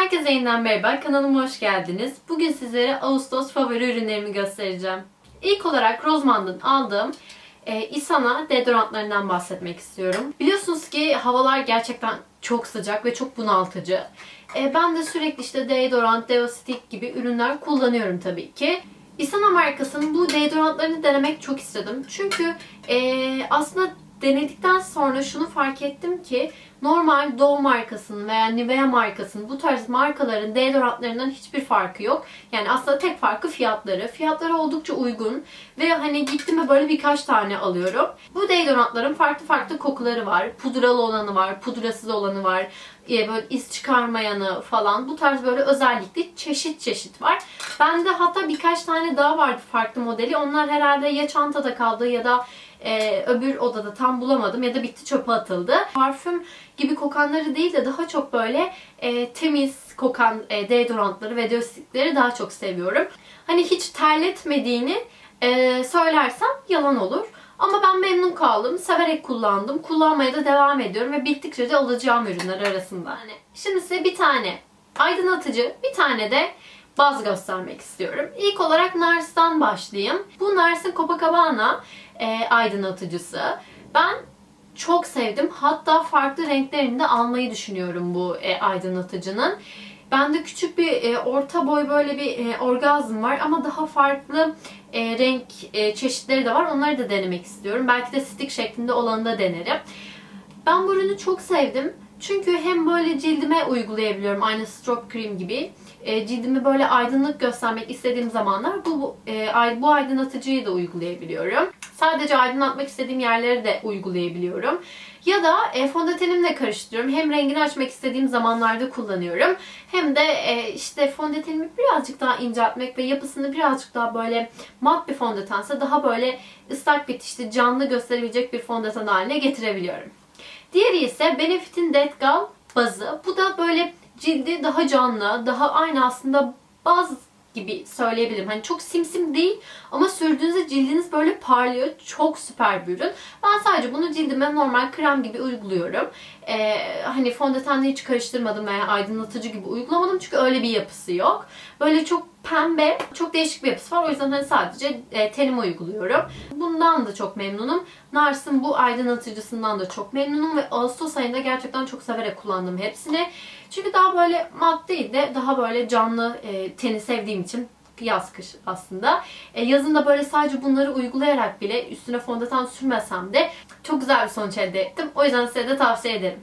Herkese yeniden merhaba, kanalıma hoş geldiniz. Bugün sizlere Ağustos favori ürünlerimi göstereceğim. İlk olarak Roseman'dan aldığım e, Isana deodorantlarından bahsetmek istiyorum. Biliyorsunuz ki havalar gerçekten çok sıcak ve çok bunaltıcı. E, ben de sürekli işte deodorant, deostick gibi ürünler kullanıyorum tabii ki. Isana markasının bu deodorantlarını denemek çok istedim. Çünkü e, aslında denedikten sonra şunu fark ettim ki normal Dove markasının veya Nivea markasının bu tarz markaların deodorantlarından hiçbir farkı yok. Yani aslında tek farkı fiyatları. Fiyatları oldukça uygun ve hani gittim ve böyle birkaç tane alıyorum. Bu deodorantların farklı farklı kokuları var. Pudralı olanı var, pudrasız olanı var. e, Böyle iz çıkarmayanı falan. Bu tarz böyle özellikle çeşit çeşit var. Bende hatta birkaç tane daha vardı farklı modeli. Onlar herhalde ya çantada kaldı ya da e, öbür odada tam bulamadım ya da bitti çöpe atıldı. Parfüm gibi kokanları değil de daha çok böyle e, temiz kokan e, deodorantları ve deostickleri daha çok seviyorum. Hani hiç terletmediğini e, söylersem yalan olur. Ama ben memnun kaldım. Severek kullandım. Kullanmaya da devam ediyorum ve bittikçe de alacağım ürünler arasında. Hani şimdi size bir tane aydınlatıcı, bir tane de baz göstermek istiyorum. İlk olarak Nars'tan başlayayım. Bu Nars'ın Copacabana e, aydınlatıcısı. Ben çok sevdim. Hatta farklı renklerini de almayı düşünüyorum bu e, aydınlatıcının. Bende küçük bir e, orta boy böyle bir e, orgazm var ama daha farklı e, renk e, çeşitleri de var. Onları da denemek istiyorum. Belki de stick şeklinde olanı da denerim. Ben bu ürünü çok sevdim. Çünkü hem böyle cildime uygulayabiliyorum aynı stroke cream gibi. E, cildimi böyle aydınlık göstermek istediğim zamanlar bu bu, e, bu aydınlatıcıyı da uygulayabiliyorum. Sadece aydınlatmak istediğim yerleri de uygulayabiliyorum. Ya da e, fondötenimle karıştırıyorum. Hem rengini açmak istediğim zamanlarda kullanıyorum. Hem de e, işte fondötenimi birazcık daha inceltmek ve yapısını birazcık daha böyle mat bir fondötense daha böyle ıslak bitişli canlı gösterebilecek bir fondöten haline getirebiliyorum. Diğeri ise Benefit'in Dead Gal bazı. Bu da böyle cildi daha canlı, daha aynı aslında baz gibi söyleyebilirim. Hani çok simsim değil ama sürdüğünüzde cildiniz böyle parlıyor. Çok süper bir ürün. Ben sadece bunu cildime normal krem gibi uyguluyorum. Ee, hani fondötenle hiç karıştırmadım veya aydınlatıcı gibi uygulamadım çünkü öyle bir yapısı yok. Böyle çok pembe, çok değişik bir yapısı var. O yüzden hani sadece e, tenime uyguluyorum. Bundan da çok memnunum. Nars'ın bu aydınlatıcısından da çok memnunum ve Ağustos ayında gerçekten çok severek kullandım hepsini. Çünkü daha böyle mat değil de daha böyle canlı e, teni sevdiğim için yaz kış aslında. E, yazın da böyle sadece bunları uygulayarak bile üstüne fondöten sürmesem de çok güzel bir sonuç elde ettim. O yüzden size de tavsiye ederim.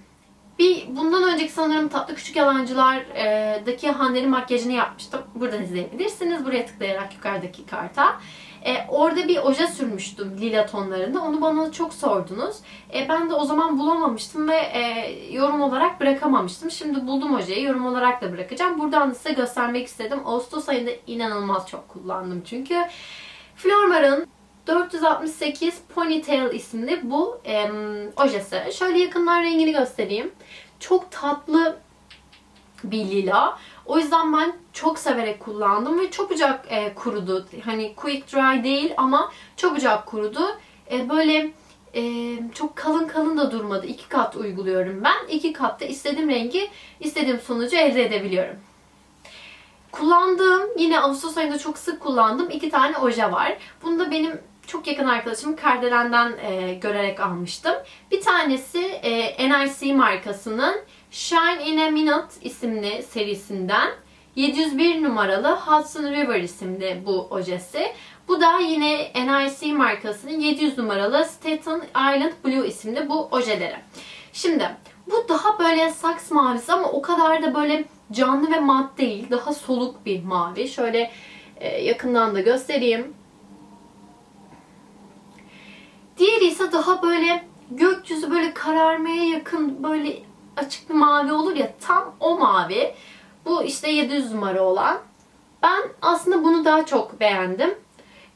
Bir bundan önceki sanırım Tatlı Küçük Yalancılar'daki Hande'nin makyajını yapmıştım. Buradan izleyebilirsiniz. Buraya tıklayarak yukarıdaki karta. E, orada bir oje sürmüştüm lila tonlarında. Onu bana çok sordunuz. E, ben de o zaman bulamamıştım ve e, yorum olarak bırakamamıştım. Şimdi buldum ojeyi. Yorum olarak da bırakacağım. Buradan da size göstermek istedim. Ağustos ayında inanılmaz çok kullandım çünkü. Flormar'ın 468 Ponytail isimli bu em, ojesi. Şöyle yakından rengini göstereyim. Çok tatlı bir lila. O yüzden ben çok severek kullandım ve çabucak e, kurudu. Hani quick dry değil ama çabucak kurudu. E, böyle e, çok kalın kalın da durmadı. İki kat uyguluyorum ben. İki katta istediğim rengi, istediğim sonucu elde edebiliyorum. Kullandığım, yine Ağustos ayında çok sık kullandığım iki tane oje var. Bunu da benim çok yakın arkadaşım Kardelen'den e, görerek almıştım. Bir tanesi e, NIC markasının Shine in a Minute isimli serisinden 701 numaralı Hudson River isimli bu ojesi. Bu da yine NIC markasının 700 numaralı Staten Island Blue isimli bu ojeleri. Şimdi bu daha böyle saks mavisi ama o kadar da böyle canlı ve mat değil. Daha soluk bir mavi. Şöyle e, yakından da göstereyim. Diğeri ise daha böyle gökyüzü böyle kararmaya yakın böyle açık bir mavi olur ya tam o mavi. Bu işte 700 numara olan. Ben aslında bunu daha çok beğendim.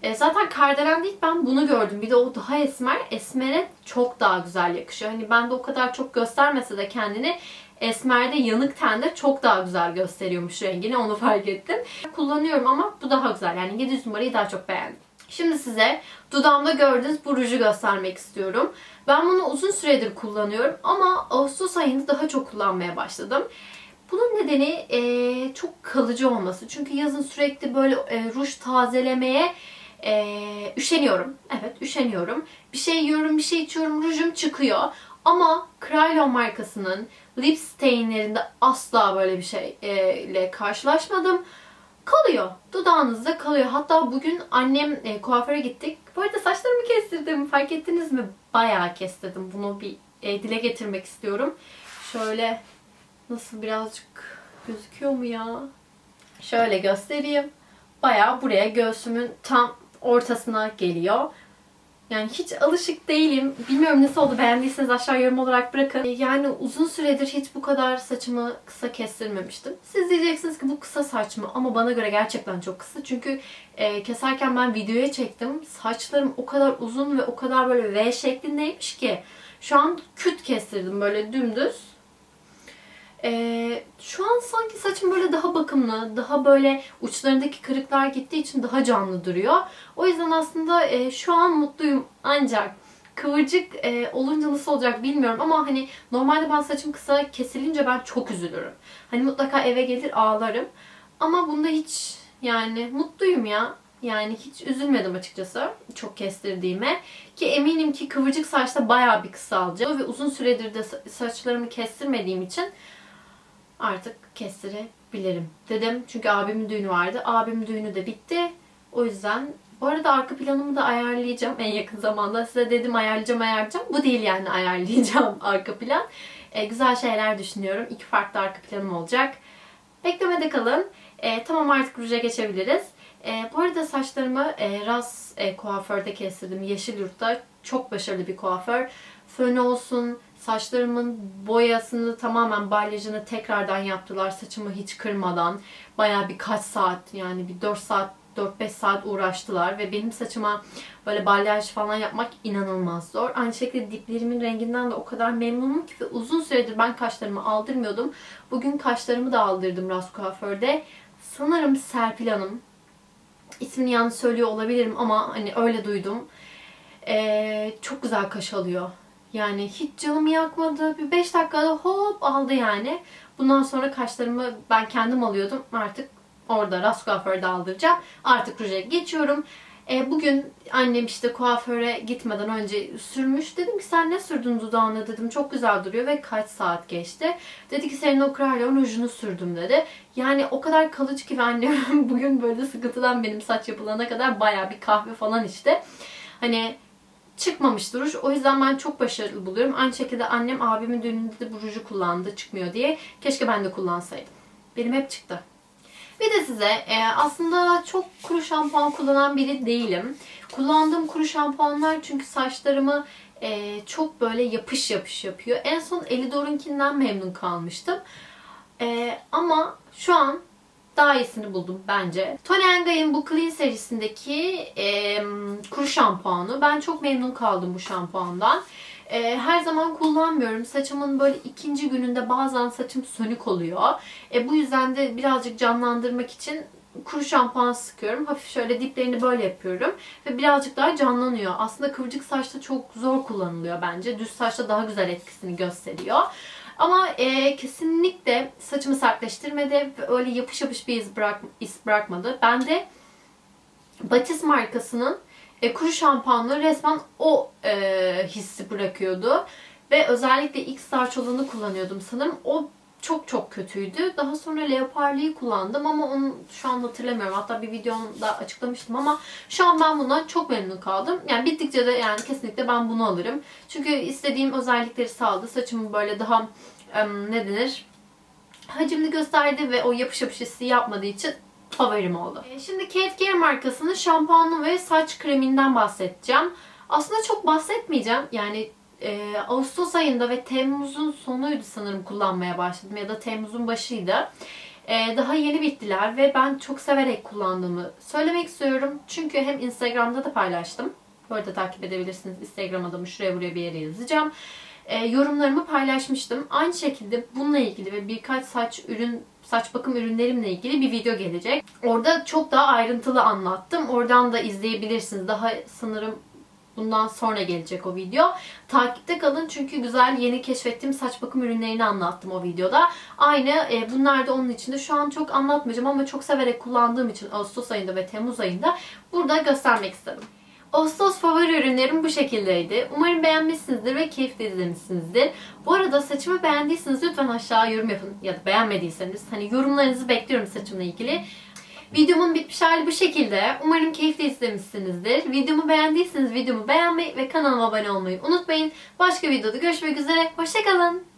E, zaten Kardelen değil ben bunu gördüm. Bir de o daha esmer. Esmere çok daha güzel yakışıyor. Hani ben de o kadar çok göstermese de kendini esmerde yanık tende çok daha güzel gösteriyormuş rengini. Onu fark ettim. Kullanıyorum ama bu daha güzel. Yani 700 numarayı daha çok beğendim. Şimdi size dudağımda gördüğünüz bu ruju göstermek istiyorum. Ben bunu uzun süredir kullanıyorum ama Ağustos ayında daha çok kullanmaya başladım. Bunun nedeni e, çok kalıcı olması. Çünkü yazın sürekli böyle e, ruj tazelemeye e, üşeniyorum. Evet üşeniyorum. Bir şey yiyorum, bir şey içiyorum, rujum çıkıyor. Ama Krylon markasının lip stainlerinde asla böyle bir şeyle karşılaşmadım. Kalıyor. Dudağınızda kalıyor. Hatta bugün annem e, kuaföre gittik. Bu arada saçlarımı kestirdim. Fark ettiniz mi? Bayağı kestirdim. Bunu bir e, dile getirmek istiyorum. Şöyle nasıl birazcık gözüküyor mu ya? Şöyle göstereyim. Bayağı buraya göğsümün tam ortasına geliyor. Yani hiç alışık değilim. Bilmiyorum nasıl oldu. Beğendiyseniz aşağı yorum olarak bırakın. Yani uzun süredir hiç bu kadar saçımı kısa kestirmemiştim. Siz diyeceksiniz ki bu kısa saç mı? Ama bana göre gerçekten çok kısa. Çünkü e, keserken ben videoya çektim. Saçlarım o kadar uzun ve o kadar böyle V şeklindeymiş ki. Şu an küt kestirdim böyle dümdüz. Ee, şu an sanki saçım böyle daha bakımlı, daha böyle uçlarındaki kırıklar gittiği için daha canlı duruyor. O yüzden aslında e, şu an mutluyum ancak kıvırcık e, olunca nasıl olacak bilmiyorum ama hani normalde ben saçım kısa kesilince ben çok üzülürüm. Hani mutlaka eve gelir ağlarım. Ama bunda hiç yani mutluyum ya. Yani hiç üzülmedim açıkçası çok kestirdiğime. Ki eminim ki kıvırcık saçta bayağı bir kısalacak. Ve uzun süredir de sa- saçlarımı kestirmediğim için artık kestirebilirim dedim. Çünkü abimin düğünü vardı. Abimin düğünü de bitti. O yüzden bu arada arka planımı da ayarlayacağım en yakın zamanda. Size dedim ayarlayacağım ayarlayacağım. Bu değil yani ayarlayacağım arka plan. E, güzel şeyler düşünüyorum. İki farklı arka planım olacak. Beklemede kalın. E, tamam artık ruja geçebiliriz. E, bu arada saçlarımı e, Ras e, kuaförde kestirdim. Yeşilyurt'ta. Çok başarılı bir kuaför. Fön olsun, saçlarımın boyasını tamamen balyajını tekrardan yaptılar. Saçımı hiç kırmadan. Baya birkaç saat yani bir 4 saat 4-5 saat uğraştılar ve benim saçıma böyle balyaj falan yapmak inanılmaz zor. Aynı şekilde diplerimin renginden de o kadar memnunum ki ve uzun süredir ben kaşlarımı aldırmıyordum. Bugün kaşlarımı da aldırdım Ras Kuaför'de. Sanırım Serpil Hanım. İsmini yanlış söylüyor olabilirim ama hani öyle duydum. Ee, çok güzel kaş alıyor. Yani hiç canımı yakmadı. Bir 5 dakikada hop aldı yani. Bundan sonra kaşlarımı ben kendim alıyordum. Artık orada rast kuaförde aldıracağım. Artık ruja geçiyorum. E, bugün annem işte kuaföre gitmeden önce sürmüş. Dedim ki sen ne sürdün dudağına dedim. Çok güzel duruyor ve kaç saat geçti. Dedi ki senin o kralyon rujunu sürdüm dedi. Yani o kadar kalıcı ki annem bugün böyle sıkıntıdan benim saç yapılana kadar baya bir kahve falan içti. Hani çıkmamış duruş. O yüzden ben çok başarılı buluyorum. Aynı şekilde annem abimin düğününde de bu ruju kullandı çıkmıyor diye. Keşke ben de kullansaydım. Benim hep çıktı. Bir de size e, aslında çok kuru şampuan kullanan biri değilim. Kullandığım kuru şampuanlar çünkü saçlarımı e, çok böyle yapış yapış yapıyor. En son Elidor'unkinden memnun kalmıştım. E, ama şu an daha iyisini buldum bence. Tony Guy'ın bu Clean serisindeki e, kuru şampuanı. Ben çok memnun kaldım bu şampuandan. E, her zaman kullanmıyorum. Saçımın böyle ikinci gününde bazen saçım sönük oluyor. E, bu yüzden de birazcık canlandırmak için kuru şampuan sıkıyorum. Hafif şöyle diplerini böyle yapıyorum. Ve birazcık daha canlanıyor. Aslında kıvırcık saçta çok zor kullanılıyor bence. Düz saçta daha güzel etkisini gösteriyor. Ama e, kesinlikle saçımı sertleştirmedi ve öyle yapış yapış bir iz, bırak, iz bırakmadı. Ben de Batis markasının e, kuru şampuanları resmen o e, hissi bırakıyordu. Ve özellikle ilk starch olanı kullanıyordum sanırım. O çok çok kötüydü. Daha sonra Leopardi'yi kullandım ama onu şu an hatırlamıyorum. Hatta bir videomda açıklamıştım ama şu an ben buna çok memnun kaldım. Yani bittikçe de yani kesinlikle ben bunu alırım. Çünkü istediğim özellikleri sağladı. Saçımı böyle daha em, ne denir? Hacimli gösterdi ve o yapış yapış hissi yapmadığı için favorim oldu. E, Şimdi Kate Care markasının şampuanı ve saç kreminden bahsedeceğim. Aslında çok bahsetmeyeceğim. Yani e, Ağustos ayında ve Temmuz'un sonuydu sanırım kullanmaya başladım ya da Temmuz'un başıydı. E, daha yeni bittiler ve ben çok severek kullandığımı söylemek istiyorum. Çünkü hem Instagram'da da paylaştım. Bu takip edebilirsiniz. Instagram adımı şuraya buraya bir yere yazacağım. E, yorumlarımı paylaşmıştım. Aynı şekilde bununla ilgili ve birkaç saç ürün saç bakım ürünlerimle ilgili bir video gelecek. Orada çok daha ayrıntılı anlattım. Oradan da izleyebilirsiniz. Daha sanırım Bundan sonra gelecek o video. Takipte kalın çünkü güzel yeni keşfettiğim saç bakım ürünlerini anlattım o videoda. Aynı e, bunlar da onun içinde. Şu an çok anlatmayacağım ama çok severek kullandığım için Ağustos ayında ve Temmuz ayında burada göstermek istedim. Ağustos favori ürünlerim bu şekildeydi. Umarım beğenmişsinizdir ve keyifle izlemişsinizdir. Bu arada saçımı beğendiyseniz lütfen aşağı yorum yapın. Ya da beğenmediyseniz hani yorumlarınızı bekliyorum saçımla ilgili. Videomun bitmiş hali bu şekilde. Umarım keyifle izlemişsinizdir. Videomu beğendiyseniz videomu beğenmeyi ve kanalıma abone olmayı unutmayın. Başka videoda görüşmek üzere. Hoşçakalın.